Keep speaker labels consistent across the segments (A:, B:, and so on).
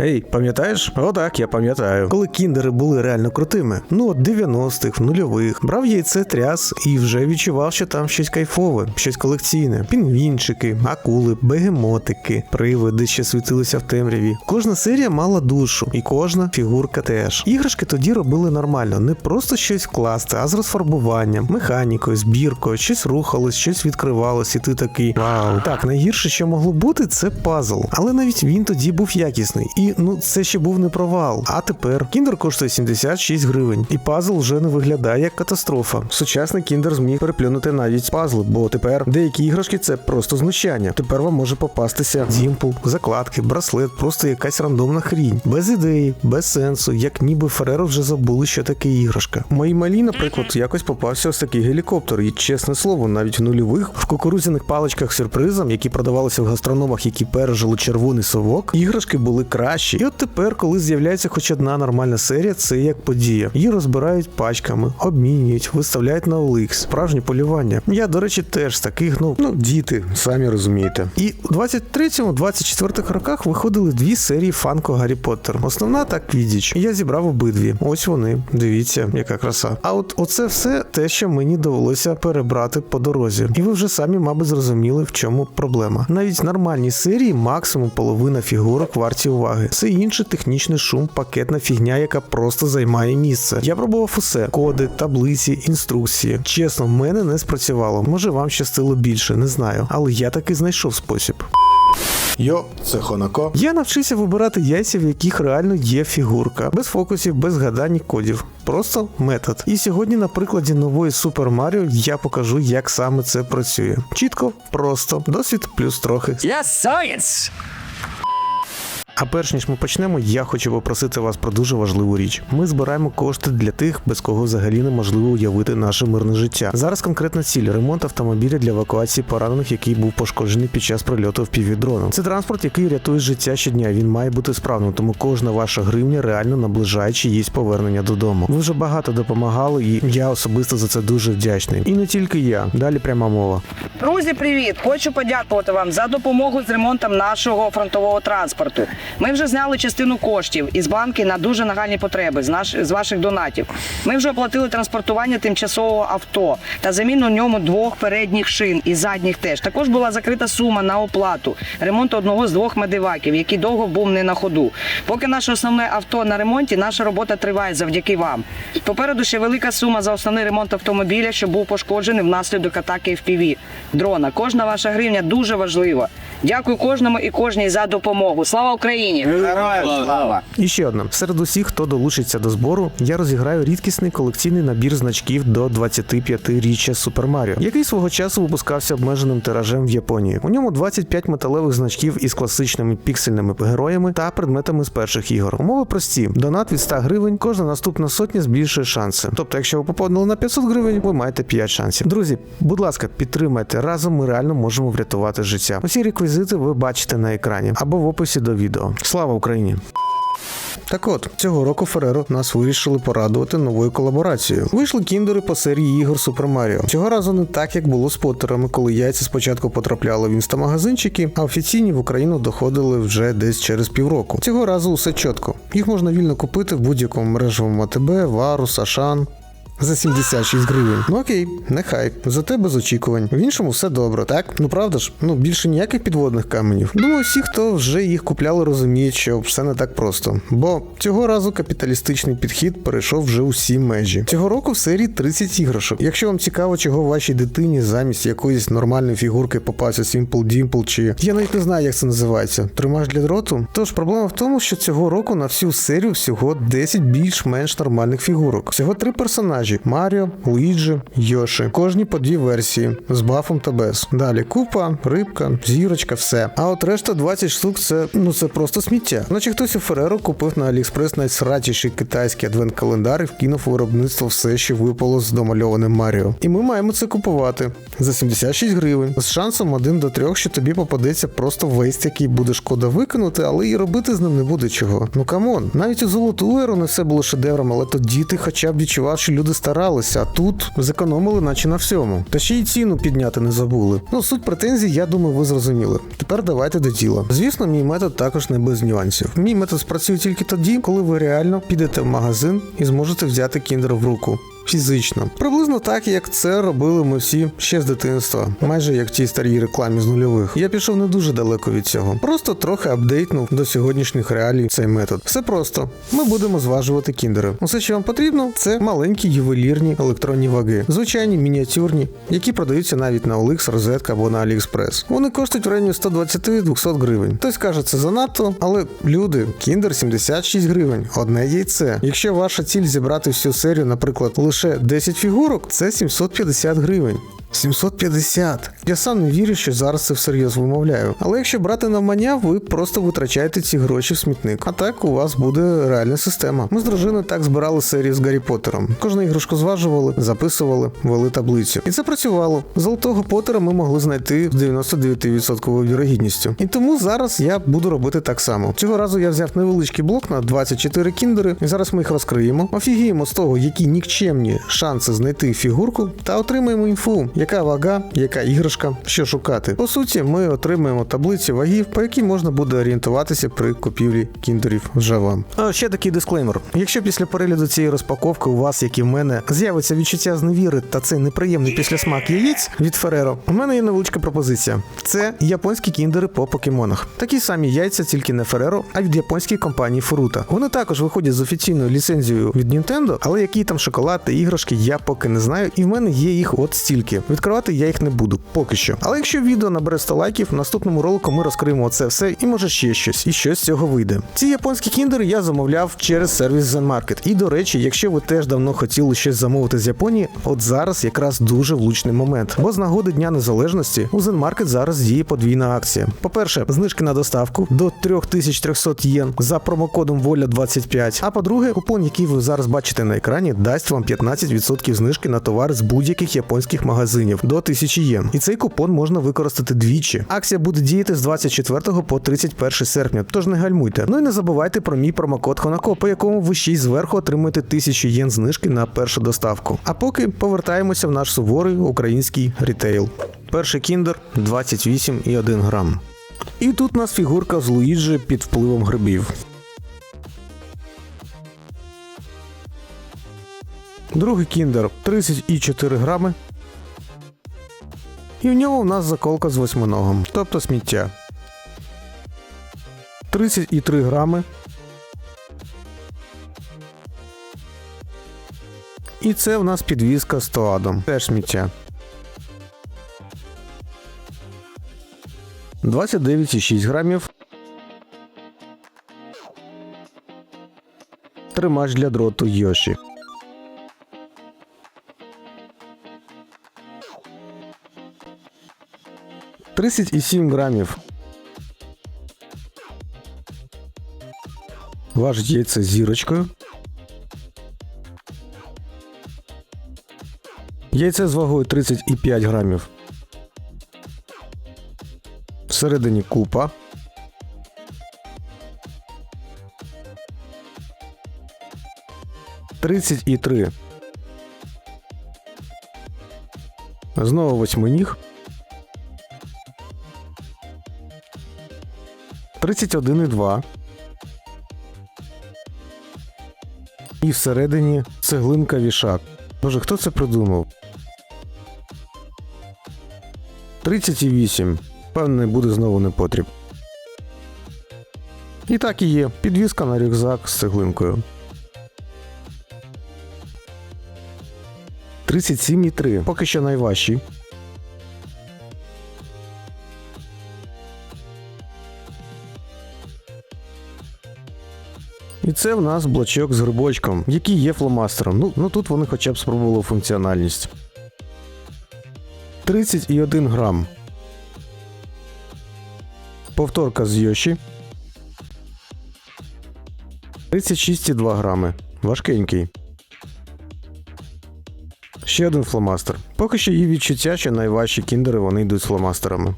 A: Ей, пам'ятаєш? О, так, я пам'ятаю. Коли кіндери були реально крутими. Ну, от 90-х, нульових, брав яйце тряс і вже відчував, що там щось кайфове, щось колекційне. Пінгвінчики, акули, бегемотики, привиди, що світилися в темряві. Кожна серія мала душу, і кожна фігурка теж. Іграшки тоді робили нормально, не просто щось класти, а з розфарбуванням, механікою, збіркою, щось рухалось, щось відкривалось, і ти такий вау. Так, найгірше, що могло бути, це пазл. Але навіть він тоді був якісний. І ну це ще був не провал. А тепер кіндер коштує 76 гривень, і пазл вже не виглядає як катастрофа. Сучасний кіндер зміг переплюнути навіть пазли, бо тепер деякі іграшки це просто знущання. Тепер вам може попастися дімпл, закладки, браслет, просто якась рандомна хрінь, без ідеї, без сенсу, як ніби Фереро вже забули, що таке іграшка. Моїй малі, наприклад, якось попався ось такий гелікоптер, і чесне слово, навіть в нульових в кукурудзяних паличках сюрпризом, які продавалися в гастрономах, які пережили червоний совок, іграшки були кращі. І от тепер, коли з'являється хоч одна нормальна серія, це як подія. Її розбирають пачками, обмінюють, виставляють на OLX. справжнє полювання. Я, до речі, теж з таких, ну, ну діти, самі розумієте. І у 23-24 роках виходили дві серії фанко Гаррі Поттер. Основна та Квідіч. Я зібрав обидві. Ось вони. Дивіться, яка краса. А от оце все те, що мені довелося перебрати по дорозі. І ви вже самі, мабуть, зрозуміли, в чому проблема. Навіть нормальні серії, максимум половина фігурок варті уваги. Все інше технічний шум, пакетна фігня, яка просто займає місце. Я пробував усе: коди, таблиці, інструкції. Чесно, в мене не спрацювало. Може, вам щастило більше, не знаю. Але я таки знайшов спосіб.
B: Йо, це Хонако.
A: Я навчився вибирати яйця, в яких реально є фігурка, без фокусів, без гадань кодів. Просто метод. І сьогодні, на прикладі нової Super Mario, я покажу, як саме це працює. Чітко, просто, досвід плюс трохи.
C: Yes, science!
A: А перш ніж ми почнемо, я хочу попросити вас про дуже важливу річ. Ми збираємо кошти для тих, без кого взагалі неможливо уявити наше мирне життя. Зараз конкретна ціль ремонт автомобіля для евакуації поранених, який був пошкоджений під час прильоту в півдроном. Це транспорт, який рятує життя щодня. Він має бути справним, тому кожна ваша гривня реально наближає чиїсь повернення додому. Ви вже багато допомагали, і я особисто за це дуже вдячний. І не тільки я. Далі пряма мова.
C: Друзі, привіт! Хочу подякувати вам за допомогу з ремонтом нашого фронтового транспорту. Ми вже зняли частину коштів із банки на дуже нагальні потреби з наш з ваших донатів. Ми вже оплатили транспортування тимчасового авто та заміну ньому двох передніх шин і задніх теж. Також була закрита сума на оплату ремонту одного з двох медиваків, який довго був не на ходу. Поки наше основне авто на ремонті, наша робота триває завдяки вам. Попереду ще велика сума за основний ремонт автомобіля, що був пошкоджений внаслідок атаки FPV дрона. Кожна ваша гривня дуже важлива. Дякую кожному і кожній за допомогу. Слава Україні! Героям слава!
A: І ще одне. Серед усіх, хто долучиться до збору, я розіграю рідкісний колекційний набір значків до 25-річчя Super Mario, який свого часу випускався обмеженим тиражем в Японії. У ньому 25 металевих значків із класичними піксельними героями та предметами з перших ігор. Умови прості: донат від 100 гривень, кожна наступна сотня збільшує шанси. Тобто, якщо ви поповнили на 500 гривень, ви маєте 5 шансів. Друзі, будь ласка, підтримайте разом. Ми реально можемо врятувати життя. Усі реквізити ви бачите на екрані або в описі до відео. Слава Україні! Так от, цього року Фереро нас вирішили порадувати новою колаборацією. Вийшли кіндери по серії ігор Супер Маріо. Цього разу не так, як було з Поттерами, коли яйця спочатку потрапляли в інстамагазинчики, а офіційні в Україну доходили вже десь через півроку. Цього разу усе чітко. Їх можна вільно купити в будь-якому мережевому АТБ, Варус, Ашан. За 76 гривень. Ну окей, нехай. Зате без очікувань. В іншому все добре, так? Ну правда ж, ну більше ніяких підводних каменів. Думаю, всі, хто вже їх купляли, розуміють, що все не так просто. Бо цього разу капіталістичний підхід перейшов вже усі межі. Цього року в серії 30 іграшок. Якщо вам цікаво, чого вашій дитині замість якоїсь нормальної фігурки попався Simple Dimple чи я навіть не знаю, як це називається. Тримаш для дроту. Тож проблема в тому, що цього року на всю серію всього 10 більш-менш нормальних фігурок. Всього три персонажі. Маріо, Луїджі, Йоші. Кожні по дві версії з бафом та без. Далі купа, рибка, зірочка, все. А от решта 20 штук це ну це просто сміття. Наче хтось у Фереро купив на Аліекспрес найсратіший китайський адвент-календар і вкинув виробництво все, що випало з домальованим Маріо. І ми маємо це купувати за 76 гривень з шансом 1 до 3, що тобі попадеться просто вейст, який буде шкода викинути, але і робити з ним не буде чого. Ну камон, навіть у золоту еру не все було шедевром, але тоді ти хоча б відчував, що люди старалися, а тут зекономили, наче на всьому. Та ще й ціну підняти не забули. Ну, суть претензій, я думаю, ви зрозуміли. Тепер давайте до діла. Звісно, мій метод також не без нюансів. Мій метод спрацює тільки тоді, коли ви реально підете в магазин і зможете взяти кіндер в руку. Фізично, приблизно так, як це робили ми всі ще з дитинства, майже як тій старій рекламі з нульових. Я пішов не дуже далеко від цього. Просто трохи апдейтнув до сьогоднішніх реалій цей метод. Все просто. Ми будемо зважувати кіндери. Усе, що вам потрібно, це маленькі ювелірні електронні ваги, звичайні мініатюрні, які продаються навіть на OLX, розетка або на AliExpress. Вони коштують в районі 120-200 гривень. Хтось каже, це занадто, але люди, кіндер 76 гривень, одне яйце. Якщо ваша ціль зібрати всю серію, наприклад, лише 10 фігурок, це 750 гривень. 750. Я сам не вірю, що зараз це всерйоз вимовляю. Але якщо брати навмання, ви просто витрачаєте ці гроші в смітник. А так у вас буде реальна система. Ми з дружиною так збирали серію з Гаррі Поттером. Кожну іграшку зважували, записували, вели таблицю. І це працювало. Золотого Поттера ми могли знайти з 99% вірогідністю. І тому зараз я буду робити так само. Цього разу я взяв невеличкий блок на 24 кіндери, і зараз ми їх розкриємо, офігіємо з того, які нікчемні шанси знайти фігурку, та отримаємо інфу, яка вага, яка іграшка, що шукати. По суті, ми отримаємо таблиці вагів, по якій можна буде орієнтуватися при купівлі кіндерів Java. А ще такий дисклеймер. Якщо після перегляду цієї розпаковки у вас, як і в мене, з'явиться відчуття зневіри та цей неприємний післясмак яєць від Ferrero, у мене є невеличка пропозиція. Це японські кіндери по покемонах. Такі самі яйця, тільки не Ferrero, а від японської компанії Furuta. Вони також виходять з офіційною ліцензією від Nintendo, але які там шоколад та іграшки я поки не знаю, і в мене є їх от стільки. Відкривати я їх не буду поки що. Але якщо відео набере 100 лайків, в наступному ролику ми розкриємо це все і може ще щось, і щось з цього вийде. Ці японські кіндери я замовляв через сервіс Zen Market. І до речі, якщо ви теж давно хотіли щось замовити з Японії, от зараз якраз дуже влучний момент. Бо з нагоди Дня Незалежності у Zen Market зараз діє подвійна акція. По-перше, знижки на доставку до 3300 єн за промокодом Воля 25. А по-друге, купон, який ви зараз бачите на екрані, дасть вам 15% знижки на товари з будь-яких японських магазинів до 1000 єн. І цей купон можна використати двічі. Акція буде діяти з 24 по 31 серпня, тож не гальмуйте. Ну і не забувайте про мій промокод Хонако, по якому ви ще й зверху отримаєте 1000 єн знижки на першу доставку. А поки повертаємося в наш суворий український рітейл. Перший кіндер 28,1 грам. І тут у нас фігурка з Луїджі під впливом грибів. Другий кіндер 30,4 грами. І в ньому в нас заколка з восьминогом, тобто сміття. 30,3 грами. І це в нас підвізка з тоадом. Теж сміття. 29,6 грамів. Тримач для дроту Йоші. Тридцять і сім грамів. Важить яйце зірочкою. Яйце з вагою 30,5 грамів. Всередині купа. Тридцять і три. Знову восьминіг. 31,2. І всередині цеглинка вішак. Боже, хто це придумав? 38. Певне, буде знову непотріб. І так і є. Підвізка на рюкзак з цеглинкою. 37,3. Поки що найважчий. І це в нас блочок з грибочком, який є фломастером. Ну, ну тут вони хоча б спробували функціональність. 30,1 грам. Повторка з Йоші. 36,2 грами. Важкенький. Ще один фломастер. Поки що є відчуття, що найважчі кіндери вони йдуть з фломастерами.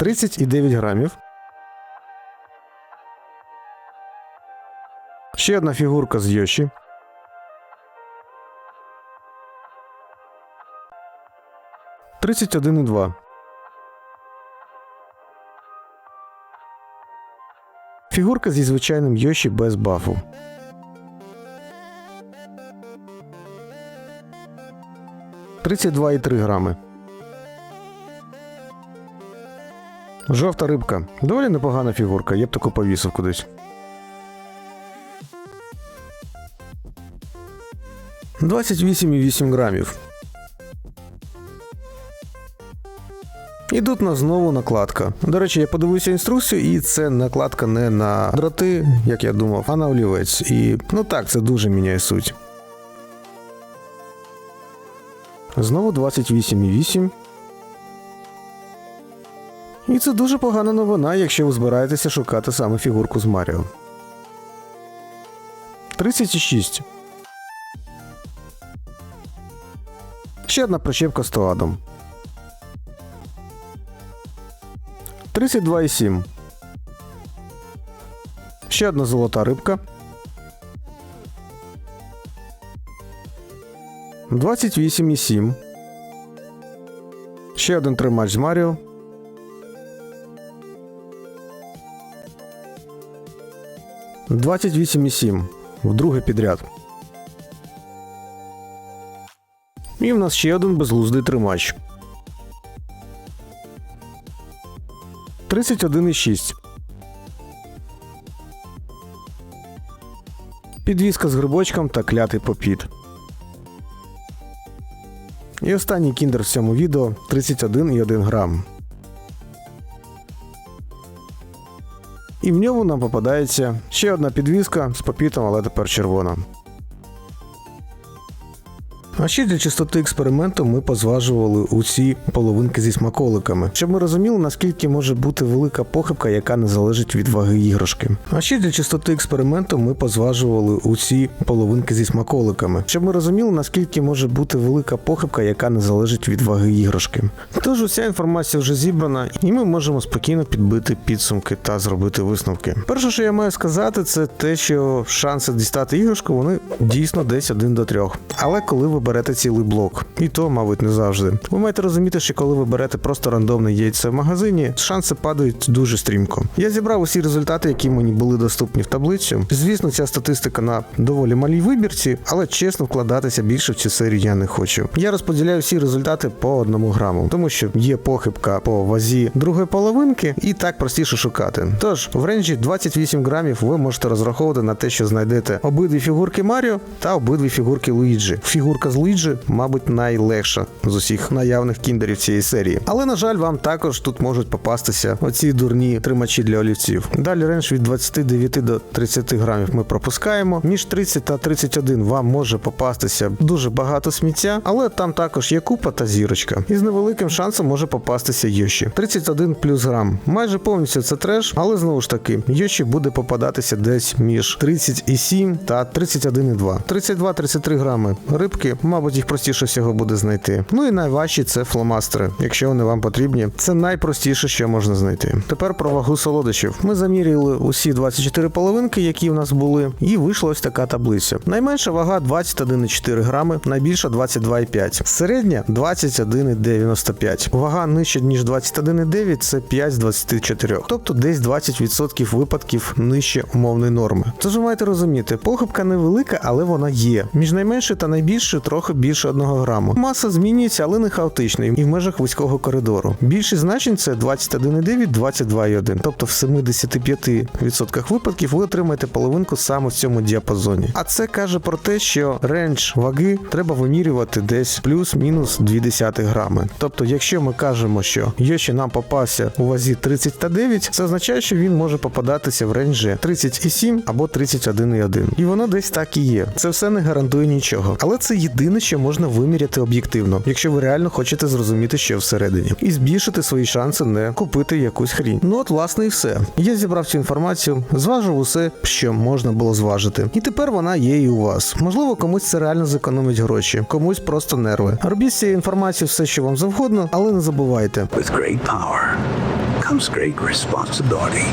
A: 30,9 грамів. Ще одна фігурка з Йоші. Тридцять один і два. Фігурка зі звичайним Йоші без бафу. Тридцять два і три грами. Жовта рибка. Доволі непогана фігурка, я б таку повісив кудись. Двадцять вісім і вісім грамів. І тут на знову накладка. До речі, я подивився інструкцію, і це накладка не на дроти, як я думав, а на олівець. І ну так, це дуже міняє суть. Знову 28,8. І це дуже погана новина, якщо ви збираєтеся шукати саме фігурку з Маріо. 36. Ще одна прищепка з Тоадом. 32,7. Ще одна золота рибка. 28,7. Ще один тримач з Маріо. Двадцять вісім і сім. Вдруге підряд. І в нас ще один безглуздий тримач. 31,6. Підвізка з грибочком та клятий попіт. І останній кіндер в цьому відео 31,1 грам. І в ньому нам попадається ще одна підвізка з попітом, але тепер червона. А ще для чистоти експерименту ми позважували усі половинки зі смаколиками, щоб ми розуміли, наскільки може бути велика похибка, яка не залежить від ваги іграшки. А ще для чистоти експерименту ми позважували усі половинки зі смаколиками, щоб ми розуміли, наскільки може бути велика похибка, яка не залежить від ваги іграшки. Тож уся інформація вже зібрана, і ми можемо спокійно підбити підсумки та зробити висновки. Перше, що я маю сказати, це те, що шанси дістати іграшку вони дійсно десь один до трьох. Але коли ви берете цілий блок, і то, мабуть, не завжди. Ви маєте розуміти, що коли ви берете просто рандомне яйце в магазині, шанси падають дуже стрімко. Я зібрав усі результати, які мені були доступні в таблицю. Звісно, ця статистика на доволі малій вибірці, але чесно вкладатися більше в цю серію я не хочу. Я розподіляю всі результати по одному граму, тому що є похибка по вазі другої половинки, і так простіше шукати. Тож в ренджі 28 грамів ви можете розраховувати на те, що знайдете обидві фігурки Маріо та обидві фігурки Луїджі. Фігурка з Луїджі, мабуть, найлегша з усіх наявних кіндерів цієї серії. Але на жаль, вам також тут можуть попастися оці дурні тримачі для олівців. Далі рендж від 29 до 30 грамів ми пропускаємо. Між 30 та 31 вам може попастися дуже багато сміття, але там також є купа та зірочка. І з невеликим шансом може попастися Йоші. 31 плюс грам. Майже повністю це треш, але знову ж таки, Йоші буде попадатися десь між 37 та 31,2. 32-33 грами рибки, мабуть, їх простіше всього буде знайти. Ну і найважчі це фломастери, якщо вони вам потрібні. Це найпростіше, що можна знайти. Тепер про вагу солодощів. Ми заміряли усі 24 половинки, які в нас були, і вийшла ось така таблиця. Найменша вага 21,4 грами, найбільша 22,5. Середня 21,95. Вага нижче ніж 21,9 це 5 з 24. Тобто десь 20% випадків нижче умовної норми. Тож ви маєте розуміти, похибка невелика, але вона є. Між найменшою та найбільшою трохи більше 1 граму. Маса змінюється, але не хаотично і в межах вузького коридору. Більшість значень це 21,9, 22,1. Тобто в 75% випадків ви отримаєте половинку саме в цьому діапазоні. А це каже про те, що рендж ваги треба вимірювати десь плюс-мінус 0,2 грами. Тобто, якщо ми кажемо, що Йоші нам попався у вазі 30 та 9, це означає, що він може попадатися в ренджі 30,7 або 31,1. І воно десь так і є. Це все не гарантує нічого. Але це єдине, що можна виміряти об'єктивно, якщо ви реально хочете зрозуміти, що всередині, і збільшити свої шанси не купити якусь хрінь. Ну от, власне, і все. Я зібрав цю інформацію, зважив усе, що можна було зважити. І тепер вона є і у вас. Можливо, комусь це реально зекономить гроші, комусь просто нерви. Робіть з цією інформацією все, що вам завгодно, але не забувайте.
D: With great power comes great responsibility.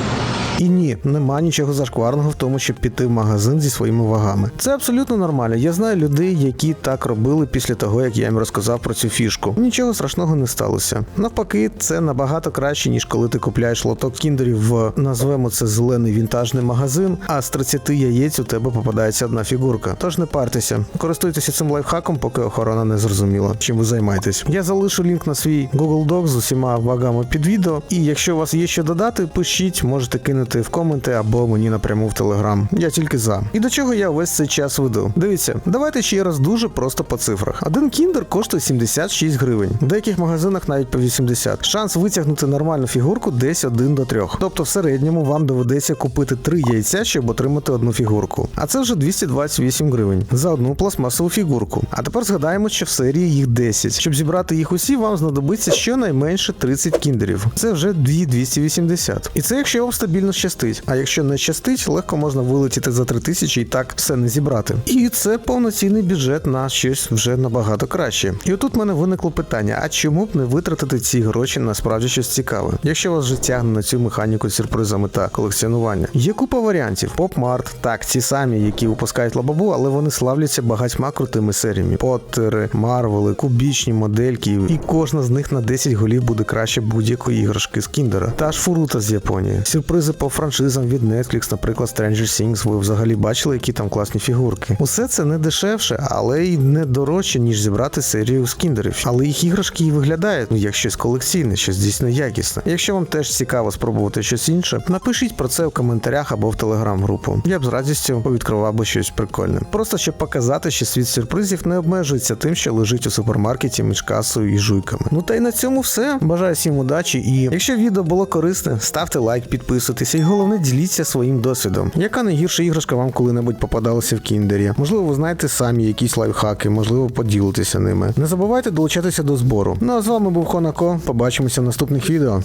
A: І ні, нема нічого зашкварного в тому, щоб піти в магазин зі своїми вагами. Це абсолютно нормально. Я знаю людей, які так робили після того, як я їм розказав про цю фішку. Нічого страшного не сталося. Навпаки, це набагато краще, ніж коли ти купляєш лоток кіндерів в назвемо це зелений вінтажний магазин, а з 30 яєць у тебе попадається одна фігурка. Тож не партеся, користуйтеся цим лайфхаком, поки охорона не зрозуміла, чим ви займаєтесь. Я залишу лінк на свій Google Doc з усіма вагами під відео. І якщо у вас є що додати, пишіть, можете кинути в коменти або мені напряму в Телеграм. Я тільки за. І до чого я весь цей час веду? Дивіться, давайте ще раз дуже просто по цифрах. Один кіндер коштує 76 гривень. В деяких магазинах навіть по 80. Шанс витягнути нормальну фігурку десь 1 до 3. Тобто в середньому вам доведеться купити 3 яйця, щоб отримати одну фігурку. А це вже 228 гривень за одну пластмасову фігурку. А тепер згадаємо, що в серії їх 10. Щоб зібрати їх усі, вам знадобиться щонайменше 30 кіндерів. Це вже 2280. І це якщо вам стабільно щастить. А якщо не щастить, легко можна вилетіти за 3000 і так все не зібрати. І це повноцінний бюджет на щось вже набагато краще. І отут в мене виникло питання: а чому б не витратити ці гроші на справді щось цікаве? Якщо вас вже тягне на цю механіку сюрпризами та колекціонування, є купа варіантів. Поп-март, так, ці самі, які випускають лабабу, але вони славляться багатьма крутими серіями: Поттери, Марвели, кубічні модельки, і кожна з них на 10 голів буде краще будь-якої іграшки з Кіндера. Та ж фурута з Японії. Сюрпризи по франшизам від Netflix, наприклад, Stranger Things. Ви взагалі бачили, які там класні фігурки. Усе це не дешевше, але й не дорожче, ніж зібрати серію з кіндерів. Але їх іграшки і виглядають ну, як щось колекційне, щось дійсно якісне. Якщо вам теж цікаво спробувати щось інше, напишіть про це в коментарях або в телеграм-групу. Я б з радістю повідкривав би щось прикольне. Просто щоб показати, що світ сюрпризів не обмежується тим, що лежить у супермаркеті між касою і жуйками. Ну та й на цьому все. Бажаю всім удачі і якщо відео було корисне, ставте лайк, підписуйтесь і головне діліться своїм досвідом. Яка найгірша іграшка вам коли-небудь попадалася в кіндері? Можливо, ви знаєте самі якісь лайфхаки, можливо, поділитеся ними. Не забувайте долучатися до збору. Ну а з вами був Хонако. Побачимося в наступних відео.